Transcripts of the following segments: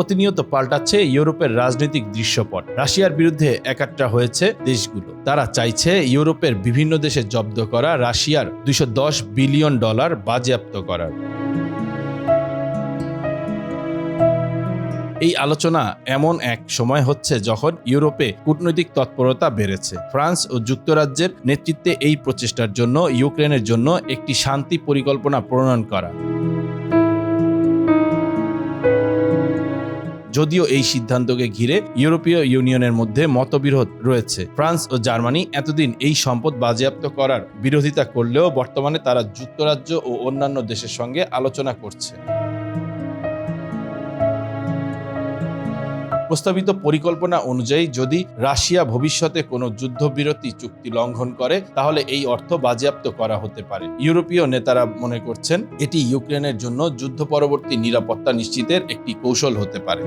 প্রতিনিয়ত পাল্টাচ্ছে ইউরোপের রাজনৈতিক দৃশ্যপট। রাশিয়ার বিরুদ্ধে একাট্টা হয়েছে দেশগুলো। তারা চাইছে ইউরোপের বিভিন্ন দেশে জব্দ করা রাশিয়ার দুইশো দশ বিলিয়ন ডলার বাজেয়াপ্ত করার। এই আলোচনা এমন এক সময় হচ্ছে যখন ইউরোপে কূটনৈতিক তৎপরতা বেড়েছে। ফ্রান্স ও যুক্তরাজ্যের নেতৃত্বে এই প্রচেষ্টার জন্য, ইউক্রেনের জন্য একটি শান্তি পরিকল্পনা প্রণয়ন করা। যদিও এই সিদ্ধান্তকে ঘিরে ইউরোপীয় ইউনিয়নের মধ্যে মতবিরোধ রয়েছে। ফ্রান্স ও জার্মানি এতদিন এই সম্পদ বাজেয়াপ্ত করার বিরোধিতা করলেও বর্তমানে তারা যুক্তরাজ্য ও অন্যান্য দেশের সঙ্গে আলোচনা করছে। প্রস্তাবিত পরিকল্পনা অনুযায়ী যদি রাশিয়া ভবিষ্যতে কোনো যুদ্ধবিরতি চুক্তি লঙ্ঘন করে, তাহলে এই অর্থ বাজেয়াপ্ত করা হতে পারে। ইউরোপীয় নেতারা মনে করছেন, এটি ইউক্রেনের জন্য যুদ্ধ পরবর্তী নিরাপত্তা নিশ্চিতের একটি কৌশল হতে পারে।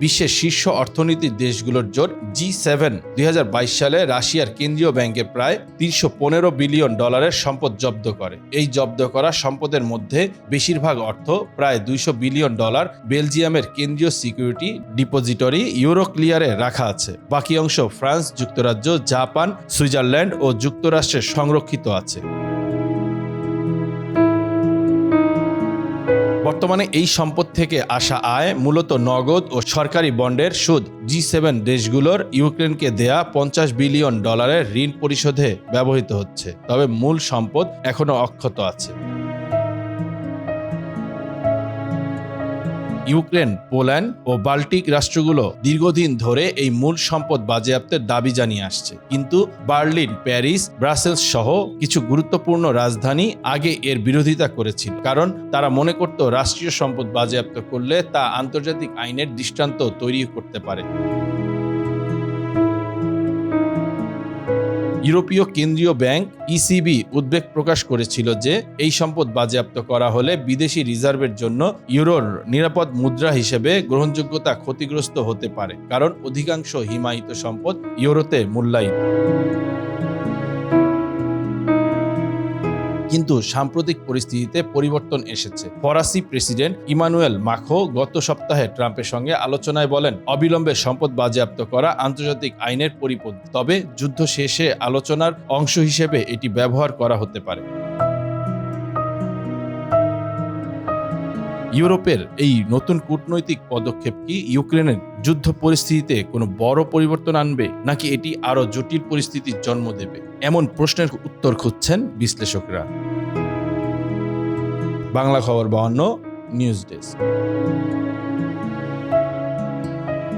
বিশ্বের শীর্ষ অর্থনীতির দেশগুলোর জোট জি সেভেন দুই হাজার বাইশ সালে রাশিয়ার কেন্দ্রীয় ব্যাংকে প্রায় তিনশো পনেরো বিলিয়ন ডলারের সম্পদ জব্দ করে। এই জব্দ করা সম্পদের মধ্যে বেশিরভাগ অর্থ প্রায় দুইশো বিলিয়ন ডলার বেলজিয়ামের কেন্দ্রীয় সিকিউরিটি ডিপোজিটরি ইউরোক্লিয়ারে রাখা আছে। বাকি অংশ ফ্রান্স, যুক্তরাজ্য, জাপান, সুইজারল্যান্ড ও যুক্তরাষ্ট্রে সংরক্ষিত আছে। বর্তমানে এই সম্পদ থেকে আসা আয় মূলত নগদ ও সরকারি বন্ডের সুদ। জি সেভেন দেশগুলোর ইউক্রেনকে দেয়া পঞ্চাশ বিলিয়ন ডলারের ঋণ পরিশোধে ব্যবহৃত হচ্ছে। তবে মূল সম্পদ এখনও অক্ষত আছে। ইউক্রেন, পোল্যান্ড ও বাল্টিক রাষ্ট্রগুলো দীর্ঘদিন ধরে এই মূল সম্পদ বাজেয়াপ্তের দাবি জানিয়ে আসছে। কিন্তু বার্লিন, প্যারিস, ব্রাসেলস সহ কিছু গুরুত্বপূর্ণ রাজধানী আগে এর বিরোধিতা করেছিল। কারণ তারা মনে করত রাষ্ট্রীয় সম্পদ বাজেয়াপ্ত করলে তা আন্তর্জাতিক আইনের দৃষ্টান্ত তৈরি করতে পারে। ইউরোপীয় কেন্দ্রীয় ব্যাংক ইসিবি উদ্বেগ প্রকাশ করেছিল যে এই সম্পদ বাজেয়াপ্ত করা হলে বিদেশি রিজার্ভের জন্য ইউরোর নিরাপদ মুদ্রা হিসেবে গ্রহণযোগ্যতা ক্ষতিগ্রস্ত হতে পারে, কারণ অধিকাংশ হিমায়িত সম্পদ ইউরোতে মূল্যায়িত। কিন্তু সাম্প্রতিক পরিস্থিতিতে পরিবর্তন এসেছে। ফরাসি প্রেসিডেন্ট ইমানুয়েল মাখো গত সপ্তাহে ট্রাম্পের সঙ্গে আলোচনায় বলেন, অবিলম্বে সম্পদ বাজেয়াপ্ত করা আন্তর্জাতিক আইনের পরিপন্থী। তবে যুদ্ধ শেষে আলোচনার অংশ হিসেবে এটি ব্যবহার করা হতে পারে। ইউরোপের এই নতুন কূটনৈতিক পদক্ষেপ কি ইউক্রেনের যুদ্ধ পরিস্থিতিতে কোনো বড় পরিবর্তন আনবে, নাকি এটি আরও জটিল পরিস্থিতির জন্ম দেবে? এমন প্রশ্নের উত্তর খুঁজছেন বিশ্লেষকরা। বাংলা খবর বাহান্ন, নিউজ ডেস্ক।